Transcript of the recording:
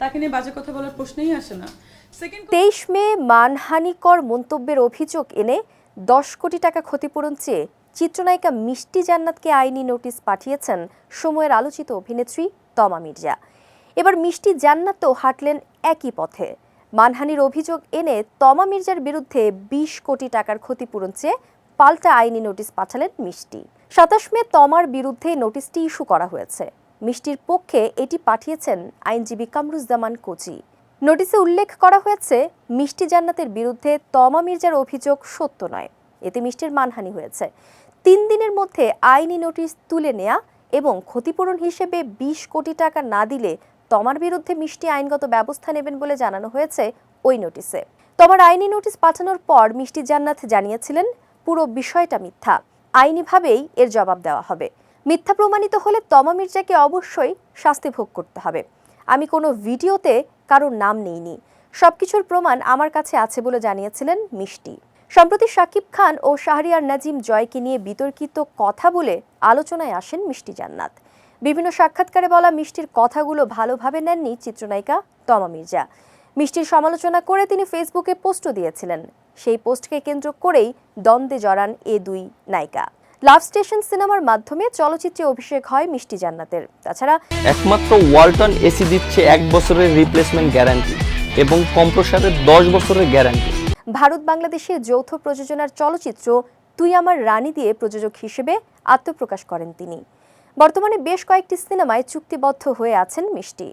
তাকে নিয়ে বাজে কথা বলার প্রশ্নই আসে না। তেইশ মে মানহানিকর মন্তব্যের অভিযোগ এনে দশ কোটি টাকা ক্ষতিপূরণ চেয়ে চিত্রনায়িকা মিষ্টি জান্নাতকে আইনি নোটিশ পাঠিয়েছেন সময়ের আলোচিত অভিনেত্রী তমা মির্জা। এবার মিষ্টি জান্নাতও হাঁটলেন একই পথে। মানহানির অভিযোগ এনে তমা মির্জার বিরুদ্ধে বিশ কোটি টাকার ক্ষতিপূরণ চেয়ে পাল্টা আইনি নোটিশ পাঠালেন মিষ্টি। সাতাশ মে তমার বিরুদ্ধে নোটিশটি ইস্যু করা হয়েছে। মিষ্টির পক্ষে এটি পাঠিয়েছেন আইনজীবী কামরুজ্জামান কোচি। নোটিশে উল্লেখ করা হয়েছে, মিষ্টি জান্নাতের বিরুদ্ধে তমা মির্জার অভিযোগ সত্য নয়। এতে মিষ্টির মানহানি হয়েছে। তিন দিনের মধ্যে আইনি নোটিশ তুলে নেয়া এবং ক্ষতিপূরণ হিসেবে বিশ কোটি টাকা না দিলে তমার বিরুদ্ধে মিষ্টি আইনগত ব্যবস্থা নেবেন বলে জানানো হয়েছে ওই নোটিশে। তমার আইনি নোটিশ পাঠানোর পর মিষ্টি জান্নাত জানিয়েছিলেন, পুরো বিষয়টা মিথ্যা। আইনিভাবেই এর জবাব দেওয়া হবে। মিথ্যা প্রমাণিত হলে তমা মির্জাকে অবশ্যই শাস্তি ভোগ করতে হবে। আমি কোনো ভিডিওতে কারোর নাম নেইনি। সবকিছুর প্রমাণ আমার কাছে আছে বলে জানিয়েছিলেন মিষ্টি। সম্প্রতি শাকিব খান ও শাহরিয়ার নাজিম জয়কে নিয়ে বিতর্কিত কথা বলে আলোচনায় আসেন মিষ্টি জান্নাত। বিভিন্ন সাক্ষাৎকারে বলা মিষ্টির কথাগুলো ভালোভাবে নেননি চিত্রনায়িকা তমা মির্জা। মিষ্টির সমালোচনা করে তিনি ফেসবুকে পোস্টও দিয়েছিলেন। সেই পোস্টকে কেন্দ্র করেই দ্বন্দ্বে জড়ান এ দুই নায়িকা। লাভ স্টেশন সিনেমার মাধ্যমে চলচ্চিত্রে অভিষেক হয় মিষ্টি জান্নাতের। তাছাড়া একমাত্র ওয়ালটন এসি দিচ্ছে এক বছরের রিপ্লেসমেন্ট গ্যারান্টি এবং কম্প্রসারের দশ বছরের গ্যারান্টি ভারত বাংলাদেশের যৌথ প্রযোজনার চলচ্চিত্র তুই আমার রানী দিয়ে প্রযোজক হিসেবে আত্মপ্রকাশ করেন তিনি। বর্তমানে বেশ কয়েকটি সিনেমায় চুক্তিবদ্ধ হয়ে আছেন মিষ্টি।